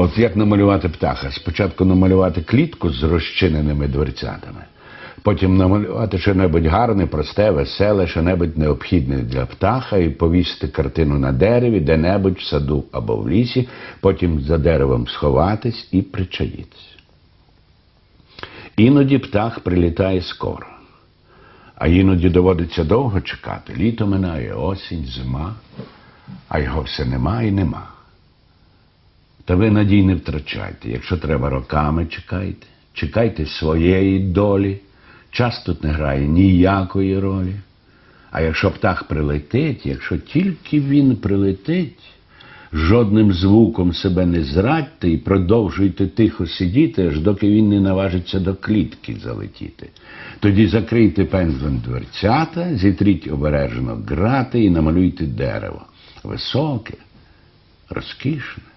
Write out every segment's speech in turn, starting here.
От як намалювати птаха? Спочатку намалювати клітку з розчиненими дверцятами, потім намалювати що-небудь гарне, просте, веселе, що-небудь необхідне для птаха і повісити картину на дереві, де-небудь в саду або в лісі, потім за деревом сховатись і причаїтися. Іноді птах прилітає скоро, а іноді доводиться довго чекати. Літо минає, осінь, зима, а його все нема і нема. Та ви надій не втрачайте. Якщо треба роками чекайте, чекайте своєї долі. Час тут не грає ніякої ролі. А якщо птах прилетить, якщо тільки він прилетить, жодним звуком себе не зрадьте і продовжуйте тихо сидіти, аж доки він не наважиться до клітки залетіти. Тоді закрийте пензлем дверцята, зітріть обережно грати і намалюйте дерево. Високе, розкішне.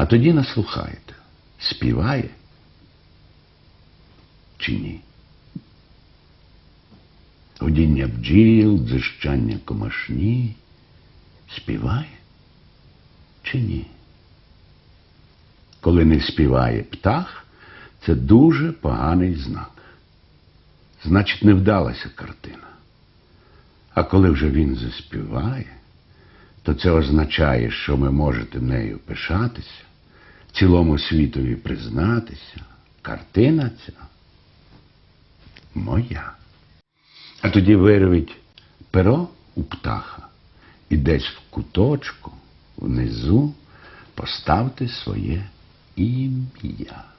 А тоді наслухайте, співає чи ні. Гудіння бджіл, дзижчання комашні співає чи ні? Коли не співає птах, це дуже поганий знак. Значить, не вдалася картина. А коли вже він заспіває, то це означає, що ви можете нею пишатися, цілому світові признатися, картина ця моя. А тоді вирвіть перо у птаха і десь в куточку внизу поставте своє ім'я.